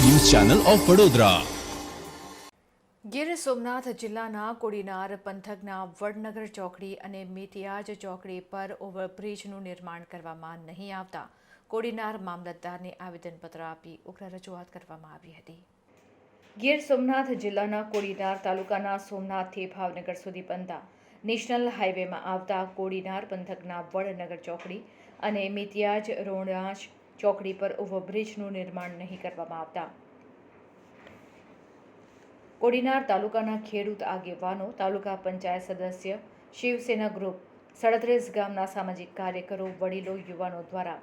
Channel of Vadodara. Gir Somnath જિલ્લાના કોડીનાર પંથકના વડનગર ચોકડી અને મિતિયાજ ચોકડી પર ઓવરબ્રિજનું નિર્માણ કરવામાં નહીં આવતા કોડીનાર મામલતદારને આવેદનપત્ર આપી ઉગ્ર રજૂઆત કરવામાં આવી હતી. ગીર સોમનાથ જિલ્લાના કોડીનાર તાલુકાના સોમનાથથી ભાવનગર સુધી બનતા નેશનલ હાઈવેમાં આવતા કોડીનાર પંથકના વડનગર ચોકડી અને મિતિયાજ રોણાજ ચોકડી પર ઓવરબ્રિજનું નિર્માણ નહીં કરવામાં આવતા. કોડીનાર તાલુકાના ખેડૂત આગેવાનો, તાલુકા પંચાયત સદસ્ય, શિવસેના ગ્રુપ, સડત્રીસ ગામના સામાજિક કાર્યકરો, વડીલો, યુવાનો દ્વારા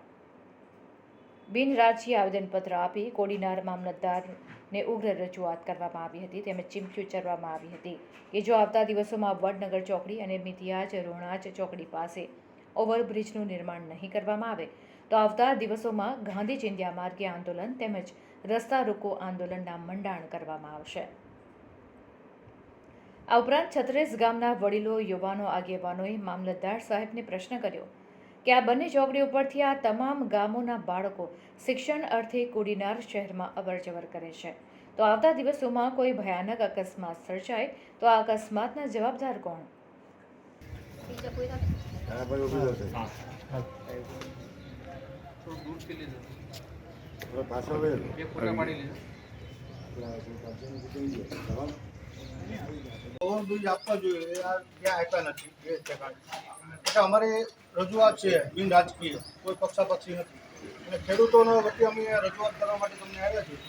બિનરાજકીય આવેદનપત્ર આપી કોડીનાર મામલતદારને ઉગ્ર રજૂઆત કરવામાં આવી હતી. તેમજ ચીમકી ઉચ્ચારવામાં આવી હતી કે જો આવતા દિવસોમાં વડનગર ચોકડી અને મિથિયાજ રોણાજ ચોકડી પાસે ઓવરબ્રિજનું નિર્માણ નહીં કરવામાં આવે. તો આવતા દિવસોમાં ગાંધી ચિંધ્યા માર્ગે આંદોલન તેમજ રસ્તા રોકો આંદોલનના મંડાણ કરવામાં આવશે. આ ઉપરાંત છત્રીસ ગામના વડીલો, યુવાનો, આગેવાનોએ મામલતદાર સાહેબને પ્રશ્ન કર્યો કે આ બંને ચોકડી ઉપરથી આ તમામ ગામોના બાળકો શિક્ષણ અર્થે કોડીનાર શહેરમાં અવરજવર કરે છે. તો આવતા દિવસોમાં કોઈ ભયાનક અકસ્માત સર્જાય તો આ અકસ્માતના જવાબદાર કોણ? પાછો આપવા જોઈએ આ ક્યાં આપ્યા નથી એટલે અમારી રજૂઆત છે બિન રાજકીય કોઈ પક્ષાપક્ષી નથી. અને ખેડૂતોનો વતી અમે રજૂઆત કરવા માટે તમને આવ્યા છીએ.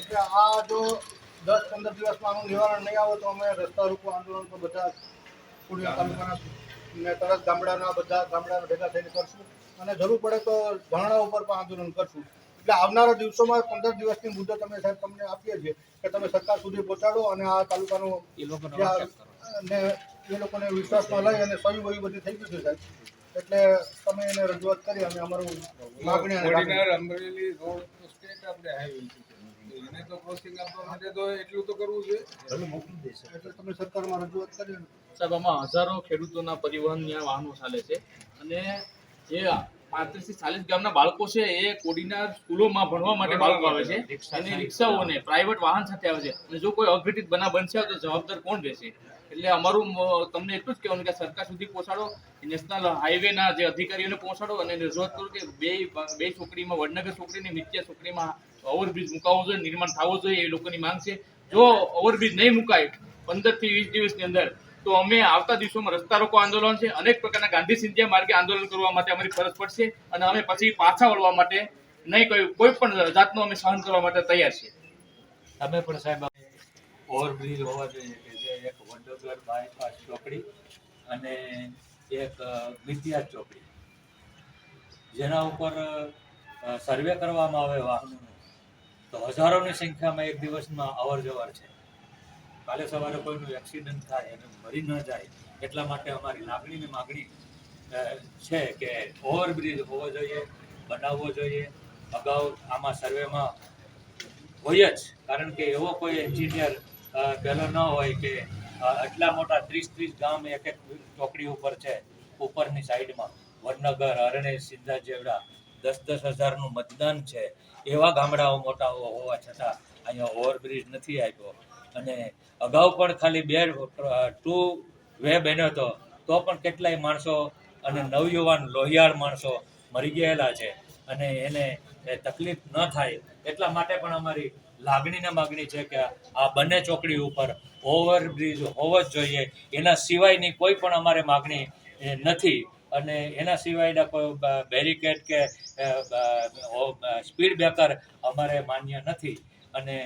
એટલે આ જો દસ પંદર દિવસમાં આનું નિવારણ નહીં આવે તો અમે રસ્તા રોકો આંદોલન તો બધા કુડિયા તાલુકાના ને તરત ગામડાના બધા ગામડા ભેગા થઈને કરશું. અને જરૂર પડે તો ધરણા ઉપર પણ આંદોલન કરશું. એટલે આવનારા દિવસોમાં પંદર દિવસની મુદત અમે સાહેબ તમને આપીએ છીએ કે તમે સરકાર સુધી પહોંચાડો અને આ તાલુકાનો અને ને એ લોકોને વિશ્વાસમાં લઈ અને સહી વહી બધી થઈ ગયું છે સાહેબ. એટલે તમે એને રજૂઆત કરી અને અમારું માગણી લાગણી. અમરેલી રોડ સ્ટેટ આપણે હાઈવે છે. એને તો ક્રોસિંગ આપવા માટે તો એટલું તો કરવું જોઈએ એટલે તમે સરકારમાં રજૂઆત કરી સાહેબ આમાં હજારો ખેડૂતોના પરિવહનના વાહનો ચાલે છે અને જે પાંત્રીસથી ચાલીસ ગામના બાળકો છે એ કોડીના સ્કૂલોમાં ભણવા માટે બાળકો આવે છે. અને રિક્ષાઓને પ્રાઇવેટ વાહન સાથે આવે છે. અને જો કોઈ અઘટિત બનાવ બનશે તો જવાબદાર કોણ રહેશે? એટલે અમારું તમને એટલું જ કહેવાનું કે સરકાર સુધી પહોંચાડો નેશનલ હાઈવેના જે અધિકારીઓને પહોંચાડો અને રજૂઆત કરો કે બે બે છોકરીમાં વડનગર છોકરીની મિત્યા ચોકડીમાં ઓવરબ્રિજ મુકાવવો જોઈએ, નિર્માણ થવો જોઈએ એ લોકોની માંગ છે. જો ઓવરબ્રિજ નહીં મુકાય પંદરથી વીસ દિવસની અંદર, તો અમે આવતા દિવસોમાં રસ્તા રોકો આંદોલન છે. અનેક પ્રકારના ગાંધી સિંધિયા માર્ગે આંદોલન કરવા માટે અમારી ફરજ પડશે અને અમે પછી પાછા વળવા માટે નહીં કોઈ કોઈ પણ જાતનું અમે સહન કરવા માટે તૈયાર છીએ. તમે પણ સાહેબ ઓવરબ્રિજ હોવા જોઈએ કે જે એક વડોદરા બાયપાસ ચોકડી અને એક મિતિયાજ ચોકડી. જેના ઉપર સર્વે કરવામાં આવે વાહનોનું. તો હજારોની સંખ્યામાં એક દિવસમાં અવર જવર છે. કાલે સવારે કોઈનું એક્સિડન્ટ થાય અને મરી ન જાય, એટલા માટે અમારી લાગણી ને માગણી છે કે ઓવરબ્રિજ હોવો જોઈએ, બનાવવો જોઈએ. અગાઉ આમાં સર્વેમાં હોય જ, કારણ કે એવો કોઈ એન્જિનિયર પહેલો ન હોય કે આટલા મોટા ત્રીસ ત્રીસ ગામ એક એક ચોકડી ઉપર છે, ઉપરની સાઈડમાં વડનગર અરણેશ સિંધા જેવડા. દસ દસ હજારનું મતદાન છે, એવા ગામડાઓ મોટા હોવા છતાં અહીંયા ઓવરબ્રિજ નથી આપ્યો. અને અગાઉ પણ ખાલી બે, ટુ વે બન્યો હતો, તો પણ કેટલાય માણસો અને નવયુવાન લોહિયાળ માણસો મરી ગયેલા છે. અને એને તકલીફ ન થાય એટલા માટે પણ અમારી લાગણીને માગણી છે કે આ બંને ચોકડી ઉપર ઓવરબ્રિજ હોવો જ જોઈએ. એના સિવાયની કોઈ પણ અમારે માગણી નથી. અને એના સિવાયના કોઈ બેરિકેડ કે સ્પીડ બ્રેકર અમારે માન્ય નથી. અને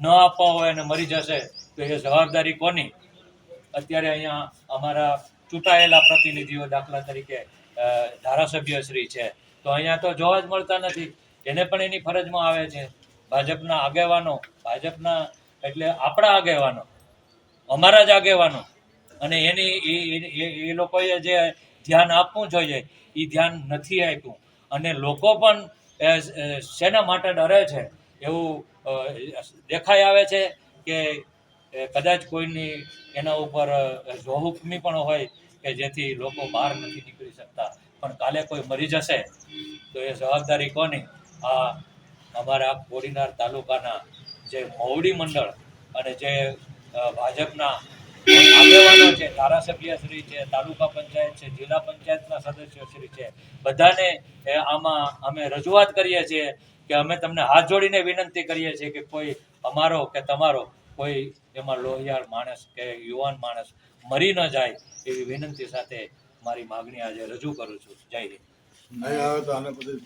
ન આપવા હોય અને મરી જશે, તો એ જવાબદારી કોની? અત્યારે અહીંયા અમારા ચૂંટાયેલા પ્રતિનિધિઓ દાખલા તરીકે ધારાસભ્ય ધારાસભ્યશ્રી છે. તો અહીંયા તો જોવા જ મળતા નથી. એને પણ એની ફરજમાં આવે છે. ભાજપના આગેવાનો, ભાજપના એટલે આપણા આગેવાનો, અમારા જ આગેવાનો. અને એની એ લોકોએ જે ધ્યાન આપવું જોઈએ, એ ધ્યાન નથી આપ્યું. અને લોકો પણ શેના માટે ડરે છે એવું દેખાઈ આવે છે કે કદાચ કોઈની એના ઉપર જોહુકમી પણ હોય કે જેથી લોકો બહાર નથી નીકળી શકતા. પણ કાલે કોઈ મરી જશે, તો એ જવાબદારી કોની? આ અમારા કોડીનાર તાલુકાના જે મોવડી મંડળ અને જે ભાજપના આગેવાનો છે, ધારાસભ્ય શ્રી છે, તાલુકા પંચાયત છે, જિલ્લા પંચાયતના સદસ્યો શ્રી છે, બધાને અમે રજૂઆત કરીએ છીએ કે અમે તમને હાથ જોડીને વિનંતી કરીએ છીએ કે કોઈ અમારો કે તમારો કોઈ એમાં લોહિયાળ માણસ કે યુવાન માણસ મરી ન જાય એવી વિનંતી સાથે મારી માગણી આજે રજૂ કરું છું. જય હિન્દ.